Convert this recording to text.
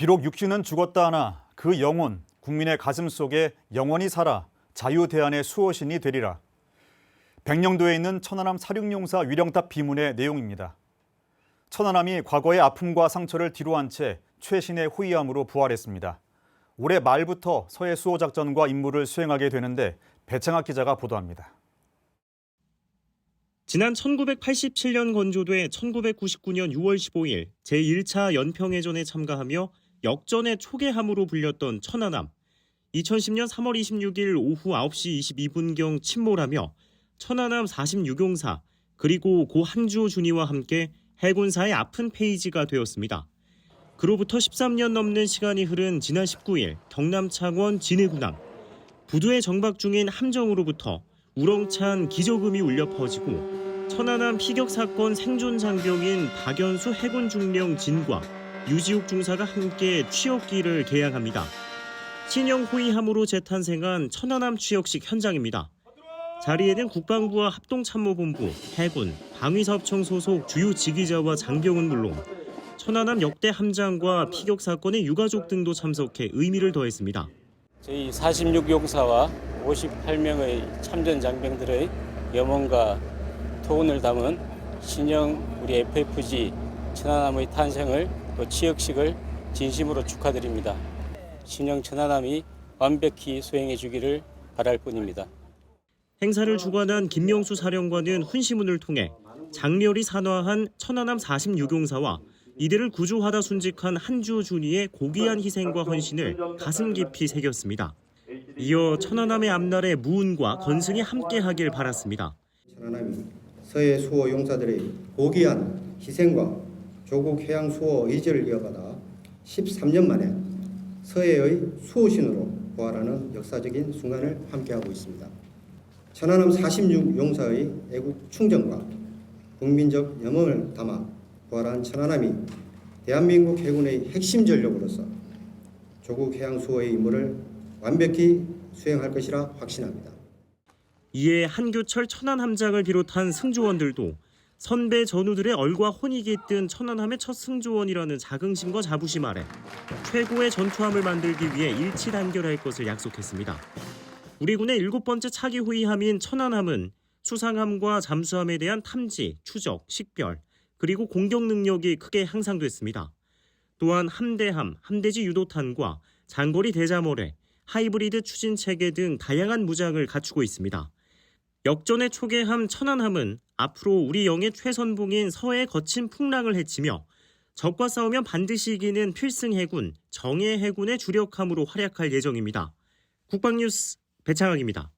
비록 육신은 죽었다 하나 그 영혼 국민의 가슴 속에 영원히 살아 자유 대안의 수호신이 되리라. 백령도에 있는 천안함 사륙용사 위령탑 비문의 내용입니다. 천안함이 과거의 아픔과 상처를 뒤로한 채 최신의 호위함으로 부활했습니다. 올해 말부터 서해 수호 작전과 임무를 수행하게 되는데 배창학 기자가 보도합니다. 지난 1987년 건조돼 1999년 6월 15일 제1차 연평해전에 참가하며 역전의 초계함으로 불렸던 천안함. 2010년 3월 26일 오후 9시 22분경 침몰하며 천안함 46용사 그리고 고 한주호 준이와 함께 해군사의 아픈 페이지가 되었습니다. 그로부터 13년 넘는 시간이 흐른 지난 19일 경남 창원 진해군함 부두에 정박 중인 함정으로부터 우렁찬 기저금이 울려 퍼지고 천안함 피격 사건 생존 장병인 박연수 해군 중령 진과 유지욱 중사가 함께 취역기를 개항합니다. 신형 호위함으로 재탄생한 천안함 취역식 현장입니다. 자리에는 국방부와 합동참모본부, 해군, 방위사업청 소속 주요 지휘자와 장병은 물론 천안함 역대 함장과 피격 사건의 유가족 등도 참석해 의미를 더했습니다. 저희 46용사와 58명의 참전 장병들의 염원과 토운을 담은 신형 우리 FFG 천안함의 탄생을 또 취역식을 진심으로 축하드립니다. 신형 천안함이 완벽히 수행해 주기를 바랄 뿐입니다. 행사를 주관한 김명수 사령관은 훈시문을 통해 장렬히 산화한 천안함 46용사와 이들을 구조하다 순직한 한주 준이의 고귀한 희생과 헌신을 가슴 깊이 새겼습니다. 이어 천안함의 앞날에 무운과 건승이 함께하길 바랐습니다. 천안함이 서해 수호 용사들의 고귀한 희생과 조국 해양 수호 의지를 이어받아 13년 만에 서해의 수호신으로 부활하는 역사적인 순간을 함께하고 있습니다. 천안함 46 용사의 애국 충정과 국민적 염원을 담아 부활한 천안함이 대한민국 해군의 핵심 전력으로서 조국 해양 수호의 임무를 완벽히 수행할 것이라 확신합니다. 이에 한교철 천안 함장을 비롯한 승조원들도 선배 전우들의 얼과 혼이 깃든 천안함의 첫 승조원이라는 자긍심과 자부심 아래 최고의 전투함을 만들기 위해 일치 단결할 것을 약속했습니다. 우리 군의 일곱 번째 차기 호위함인 천안함은 수상함과 잠수함에 대한 탐지, 추적, 식별, 그리고 공격 능력이 크게 향상됐습니다. 또한 함대함, 함대지 유도탄과 장거리 대자모래, 하이브리드 추진 체계 등 다양한 무장을 갖추고 있습니다. 역전의 초계함 천안함은 앞으로 우리 영의 최선봉인 서해의 거친 풍랑을 헤치며 적과 싸우면 반드시 이기는 필승 해군, 정예 해군의 주력함으로 활약할 예정입니다. 국방뉴스 배창학입니다.